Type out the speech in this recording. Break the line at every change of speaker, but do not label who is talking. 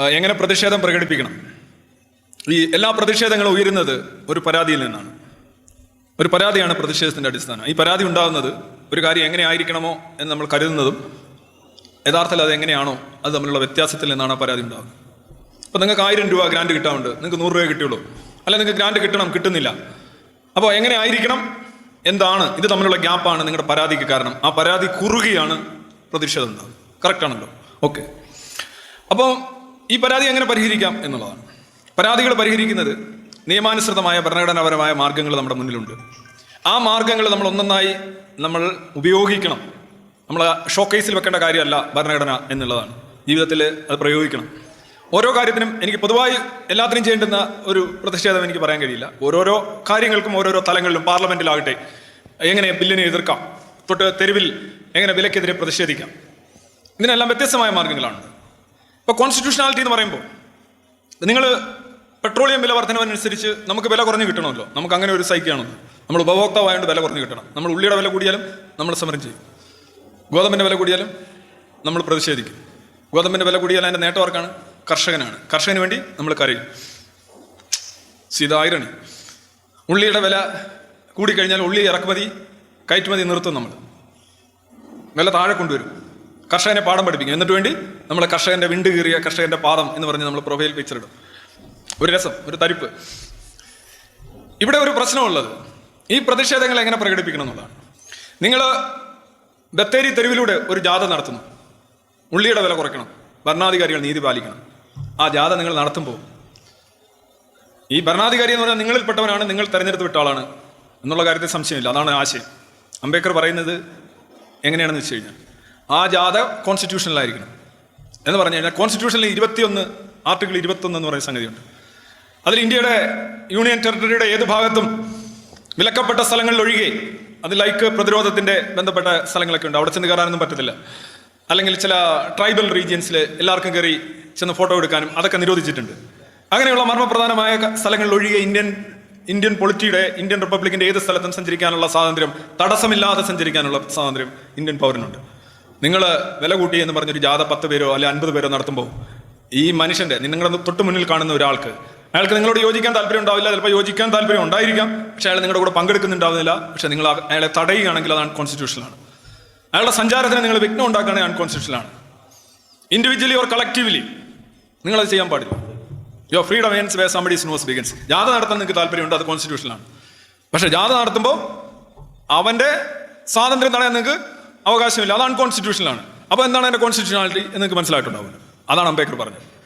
എങ്ങനെ പ്രതിഷേധം പ്രകടിപ്പിക്കണം? ഈ എല്ലാ പ്രതിഷേധങ്ങളും ഉയരുന്നത് ഒരു പരാതിയിൽ നിന്നാണ്. ഒരു പരാതിയാണ് പ്രതിഷേധത്തിന്റെ അടിസ്ഥാനം. ഈ പരാതി ഉണ്ടാകുന്നത് ഒരു കാര്യം എങ്ങനെ ആയിരിക്കണമോ എന്ന് നമ്മൾ കരുതുന്നതും യഥാർത്ഥത്തിൽ അത് എങ്ങനെയാണോ അത് തമ്മിലുള്ള വ്യത്യാസത്തിൽ നിന്നാണ് ആ പരാതി ഉണ്ടാകുന്നത്. അപ്പോൾ നിങ്ങൾക്ക് ആയിരം രൂപ ഗ്രാൻഡ് കിട്ടാറുണ്ട്. നിങ്ങൾക്ക് നൂറ് രൂപ കിട്ടിയുള്ളൂ. അല്ല നിങ്ങൾക്ക് ഗ്രാൻഡ് കിട്ടണം കിട്ടുന്നില്ല. അപ്പോൾ എങ്ങനെ ആയിരിക്കണം? എന്താണ്? ഇത് തമ്മിലുള്ള ഗ്യാപ്പാണ് നിങ്ങളുടെ പരാതിക്ക് കാരണം. ആ പരാതി കുറുകിയാണ് പ്രതിഷേധം ഉണ്ടാകുന്നത്. കറക്റ്റ് ആണല്ലോ. ഓക്കെ അപ്പോൾ ഈ പരാതി എങ്ങനെ പരിഹരിക്കാം എന്നുള്ളതാണ്. പരാതികൾ പരിഹരിക്കുന്നത് നിയമാനുസൃതമായ ഭരണഘടനാപരമായ മാർഗങ്ങൾ നമ്മുടെ മുന്നിലുണ്ട്. ആ മാർഗങ്ങൾ നമ്മൾ ഒന്നൊന്നായി നമ്മൾ ഉപയോഗിക്കണം. നമ്മൾ ഷോക്കേസിൽ വെക്കേണ്ട കാര്യമല്ല ഭരണഘടന എന്നുള്ളതാണ്. ജീവിതത്തിൽ അത് പ്രയോഗിക്കണം. ഓരോ കാര്യത്തിനും എനിക്ക് പൊതുവായി എല്ലാത്തിനും ചെയ്യേണ്ടുന്ന ഒരു പ്രതിഷേധം എനിക്ക് പറയാൻ കഴിയില്ല. ഓരോരോ കാര്യങ്ങൾക്കും ഓരോരോ തലങ്ങളിലും പാർലമെന്റിലാകട്ടെ എങ്ങനെ ബില്ലിനെ എതിർക്കാം തൊട്ട് തെരുവിൽ എങ്ങനെ വിലക്കെതിരെ പ്രതിഷേധിക്കാം ഇതിനെല്ലാം വ്യത്യസ്തമായ മാർഗങ്ങളാണ്. ഇപ്പോൾ കോൺസ്റ്റിറ്റ്യൂഷനാലിറ്റി എന്ന് പറയുമ്പോൾ നിങ്ങൾ പെട്രോളിയം വില വർധനവനുസരിച്ച് നമുക്ക് വില കുറഞ്ഞ് കിട്ടണമല്ലോ. നമുക്ക് അങ്ങനെ ഒരു സൈക്കാണല്ലോ നമ്മൾ ഉപഭോക്താവായതുകൊണ്ട് വില കുറഞ്ഞ് കിട്ടണം. നമ്മൾ ഉള്ളിയുടെ വില കൂടിയാലും നമ്മൾ സമരം ചെയ്യും. ഗോതമ്പിന്റെ വില കൂടിയാലും നമ്മൾ പ്രതിഷേധിക്കും. ഗോതമ്പിന്റെ വില കൂടിയാൽ അതിന്റെ നേട്ടം ആർക്കാണ്? കർഷകനാണ്. കർഷകന് വേണ്ടി നമ്മൾ കരയും. സീതായിരണി ഉള്ളിയുടെ വില കൂടിക്കഴിഞ്ഞാൽ ഉള്ളി ഇറക്കുമതി കയറ്റുമതി നിർത്തും നമ്മൾ. വില താഴെ കൊണ്ടുവരും. കർഷകനെ പാഠം പഠിപ്പിക്കും. എന്നിട്ട് വേണ്ടി നമ്മളെ കർഷകന്റെ വിണ്ട് കീറിയ കർഷകന്റെ പാദം എന്ന് പറഞ്ഞ് നമ്മൾ പ്രൊഫൈൽ പിക്ചർ ഇടും. ഒരു രസം ഒരു തരിപ്പ്. ഇവിടെ ഒരു പ്രശ്നമുള്ളത്. ഈ പ്രതിഷേധങ്ങൾ എങ്ങനെ പ്രകടിപ്പിക്കണം എന്നുള്ളതാണ്. നിങ്ങൾ ബത്തേരി തെരുവിലൂടെ ഒരു ജാഥ നടത്തുന്നു. ഉള്ളിയുടെ വില കുറയ്ക്കണം. ഭരണാധികാരികൾ നീതി പാലിക്കണം. ആ ജാഥ നിങ്ങൾ നടത്തുമ്പോൾ ഈ ഭരണാധികാരി എന്ന് പറഞ്ഞാൽ നിങ്ങളിൽപ്പെട്ടവനാണ് നിങ്ങൾ തെരഞ്ഞെടുത്ത് വിട്ട ആളാണ് എന്നുള്ള കാര്യത്തിൽ സംശയമില്ല. അതാണ് ആശയം. അംബേദ്കർ പറയുന്നത് എങ്ങനെയാണെന്ന് വെച്ച് കഴിഞ്ഞാൽ ആ ജാഥ കോൺസ്റ്റിറ്റ്യൂഷനിലായിരിക്കണം എന്ന് പറഞ്ഞു കഴിഞ്ഞാൽ കോൺസ്റ്റിറ്റ്യൂഷനിൽ ഇരുപത്തിയൊന്ന് ആർട്ടിക്കിൾ ഇരുപത്തൊന്ന് എന്ന് പറയുന്ന സംഗതിയുണ്ട്. അതിൽ ഇന്ത്യയുടെ യൂണിയൻ ടെറിട്ടറിയുടെ ഏത് ഭാഗത്തും വിലക്കപ്പെട്ട സ്ഥലങ്ങളിൽ ഒഴികെ അത് ലൈക്ക് പ്രതിരോധത്തിന്റെ ബന്ധപ്പെട്ട സ്ഥലങ്ങളൊക്കെ ഉണ്ട്. അവിടെ ചെന്ന് കയറാനൊന്നും പറ്റത്തില്ല. അല്ലെങ്കിൽ ചില ട്രൈബൽ റീജിയൻസിൽ എല്ലാവർക്കും കയറി ചെന്ന് ഫോട്ടോ എടുക്കാനും അതൊക്കെ നിരോധിച്ചിട്ടുണ്ട്. അങ്ങനെയുള്ള മർമ്മപ്രധാനമായ സ്ഥലങ്ങളിൽ ഒഴികെ ഇന്ത്യൻ ഇന്ത്യൻ പൊളിറ്റിയുടെ ഇന്ത്യൻ റിപ്പബ്ലിക്കിന്റെ ഏത് സ്ഥലത്തും സഞ്ചരിക്കാനുള്ള സ്വാതന്ത്ര്യം തടസ്സമില്ലാതെ സഞ്ചരിക്കാനുള്ള സ്വാതന്ത്ര്യം ഇന്ത്യൻ പൗരനുണ്ട്. നിങ്ങൾ വില കൂട്ടി എന്ന് പറഞ്ഞൊരു ജാഥ പത്ത് പേരോ അല്ലെ അൻപത് പേരോ നടത്തുമ്പോൾ ഈ മനുഷ്യന്റെ നിങ്ങളുടെ തൊട്ട് മുന്നിൽ കാണുന്ന ഒരാൾക്ക് അയാൾക്ക് നിങ്ങളോട് യോജിക്കാൻ താല്പര്യം ഉണ്ടാവില്ല ചിലപ്പോൾ യോജിക്കാൻ താല്പര്യം ഉണ്ടായിരിക്കാം പക്ഷെ അയാൾ നിങ്ങളുടെ കൂടെ പങ്കെടുക്കുന്നുണ്ടാവുന്നില്ല പക്ഷേ നിങ്ങൾ അയാളെ തടയുകയാണെങ്കിൽ അത് അൺകോൺസ്റ്റിറ്റ്യൂഷനാണ് അയാളുടെ സഞ്ചാരത്തിന് നിങ്ങൾ വിഘ്നം ഉണ്ടാക്കുകയാണെങ്കിൽ അൺകോൺസ്റ്റിറ്റ്യൂഷനാണ് ഇൻഡിവിജ്വലി ഓർ കളക്റ്റീവ്ലി നിങ്ങളത് ചെയ്യാൻ പാടില്ല. Your freedom ends where somebody's nose begins ജാഥ നടത്താൻ നിങ്ങൾക്ക് താല്പര്യമുണ്ട് അത് കോൺസ്റ്റിറ്റ്യൂഷനാണ് പക്ഷേ ജാഥ നടത്തുമ്പോൾ അവന്റെ സ്വാതന്ത്ര്യം തടയാൻ നിങ്ങൾക്ക് അവകാശമില്ല. അത് അൺകോൺസ്റ്റിറ്റ്യൂഷനാണ് അപ്പോൾ എന്താണ് അതിന്റെ കോൺസ്റ്റിറ്റ്യൂഷനാലിറ്റി എന്ന് നിങ്ങൾക്ക് മനസ്സിലായിട്ടുണ്ടാവില്ല അതാണ് അംബേദ്കർ പറഞ്ഞത്.